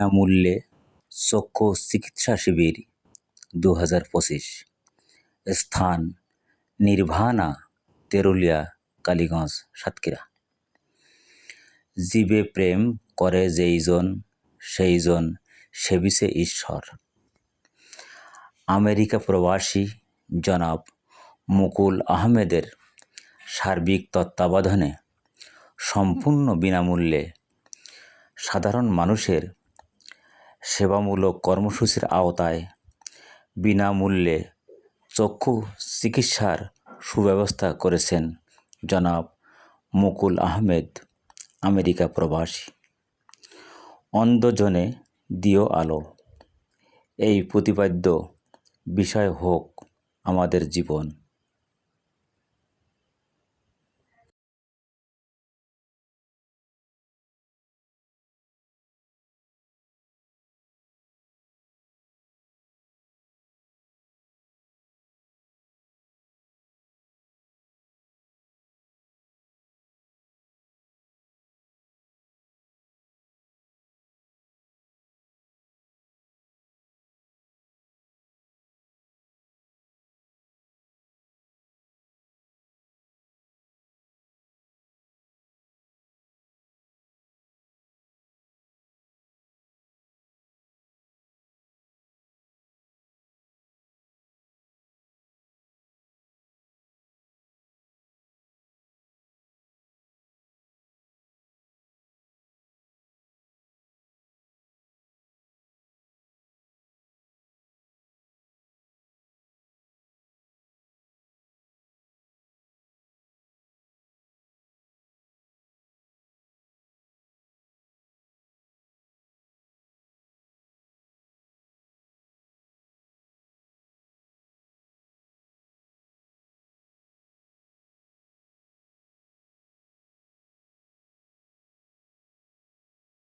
বিনামূল্যে চক্ষু চিকিৎসা শিবির দু হাজার পঁচিশ। স্থান নির্ভানা, তেরুলিয়া, কালীগঞ্জ, সাতক্ষীরা। জীবে প্রেম করে যেইজন সেইজন সেবিছে ঈশ্বর। আমেরিকা প্রবাসী জনাব মুকুল আহমেদের সার্বিক তত্ত্বাবধানে সম্পূর্ণ বিনামূল্যে সাধারণ মানুষের সেবামূলক কর্মসূচির আওতায় বিনামূল্যে চক্ষু চিকিৎসার সুব্যবস্থা করেছেন জনাব মুকুল আহমেদ, আমেরিকা প্রবাসী। অন্ধজনে দিও আলো। এই প্রতিপাদ্য বিষয় হোক আমাদের জীবন।